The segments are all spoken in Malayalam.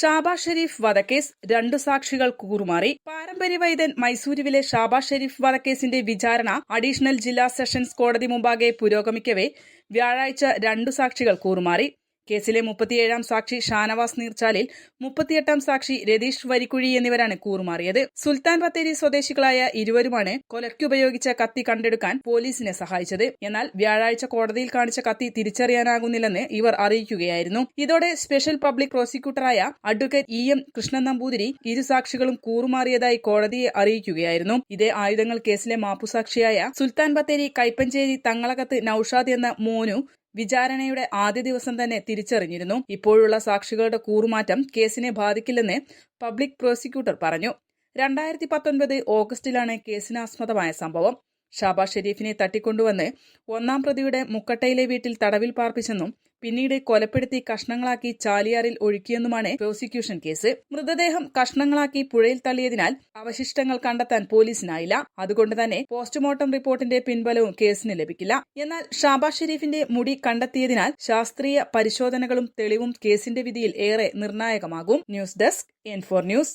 Shaba Sharif വധക്കേസ് രണ്ടു സാക്ഷികൾ കൂറുമാറി. പാരമ്പര്യ വൈദ്യൻ മൈസൂരുവിലെ ഷാബാ ഷെരീഫ് വധക്കേസിന്റെ വിചാരണ അഡീഷണൽ ജില്ലാ സെഷൻസ് കോടതി മുമ്പാകെ പുരോഗമിക്കവേ വ്യാഴാഴ്ച രണ്ടു സാക്ഷികൾ കൂറുമാറി. കേസിലെ മുപ്പത്തിയേഴാം സാക്ഷി ഷാനവാസ് നീർച്ചാലിൽ മുപ്പത്തിയെട്ടാം സാക്ഷി രതീഷ് വരിക്കുഴി എന്നിവരാണ് കൂറുമാറിയത്. സുൽത്താൻ ബത്തേരി സ്വദേശികളായ ഇരുവരുമാണ് കൊലയ്ക്കുപയോഗിച്ച കത്തി കണ്ടെടുക്കാൻ പോലീസിനെ സഹായിച്ചത്. എന്നാൽ വ്യാഴാഴ്ച കോടതിയിൽ കാണിച്ച കത്തി തിരിച്ചറിയാനാകുന്നില്ലെന്ന് ഇവർ അറിയിക്കുകയായിരുന്നു. ഇതോടെ special public പ്രോസിക്യൂട്ടറായ advocate E M Krishnan Namboothiri ഇരു സാക്ഷികളും കൂറുമാറിയതായി കോടതിയെ അറിയിക്കുകയായിരുന്നു. ഇതേ ആയുധങ്ങൾ കേസിലെ മാപ്പുസാക്ഷിയായ സുൽത്താൻ ബത്തേരി കൈപ്പഞ്ചേരി തങ്ങളകത്ത് നൌഷാദ് എന്ന മോനു വിചാരണയുടെ ആദ്യ ദിവസം തന്നെ തിരിച്ചറിഞ്ഞിരുന്നു. ഇപ്പോഴുള്ള സാക്ഷികളുടെ കൂറുമാറ്റം കേസിനെ ബാധിക്കില്ലെന്ന് പബ്ലിക് പ്രോസിക്യൂട്ടർ പറഞ്ഞു. രണ്ടായിരത്തി പത്തൊൻപത് ഓഗസ്റ്റിലാണ് കേസിനാസ്പദമായ സംഭവം. ഷാബാ ഷെരീഫിനെ തട്ടിക്കൊണ്ടുവന്ന് ഒന്നാം പ്രതിയുടെ മുക്കട്ടയിലെ വീട്ടിൽ തടവിൽ പാർപ്പിച്ചെന്നും പിന്നീട് കൊലപ്പെടുത്തി കഷ്ണങ്ങളാക്കി ചാലിയാറിൽ ഒഴുക്കിയെന്നുമാണ് പ്രോസിക്യൂഷൻ കേസ്. മൃതദേഹം കഷ്ണങ്ങളാക്കി പുഴയിൽ തള്ളിയതിനാൽ അവശിഷ്ടങ്ങൾ കണ്ടെത്താൻ പോലീസിനായില്ല. അതുകൊണ്ട് തന്നെ പോസ്റ്റ്മോർട്ടം റിപ്പോർട്ടിന്റെ പിൻബലവും കേസിന് ലഭിക്കില്ല. എന്നാൽ ഷാബാ ഷെരീഫിന്റെ മുടി കണ്ടെത്തിയതിനാൽ ശാസ്ത്രീയ പരിശോധനകളും തെളിവും കേസിന്റെ വിധിയിൽ ഏറെ നിർണായകമാകും. News desk N four news.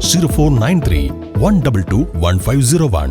Zero four nine three one double two one five zero one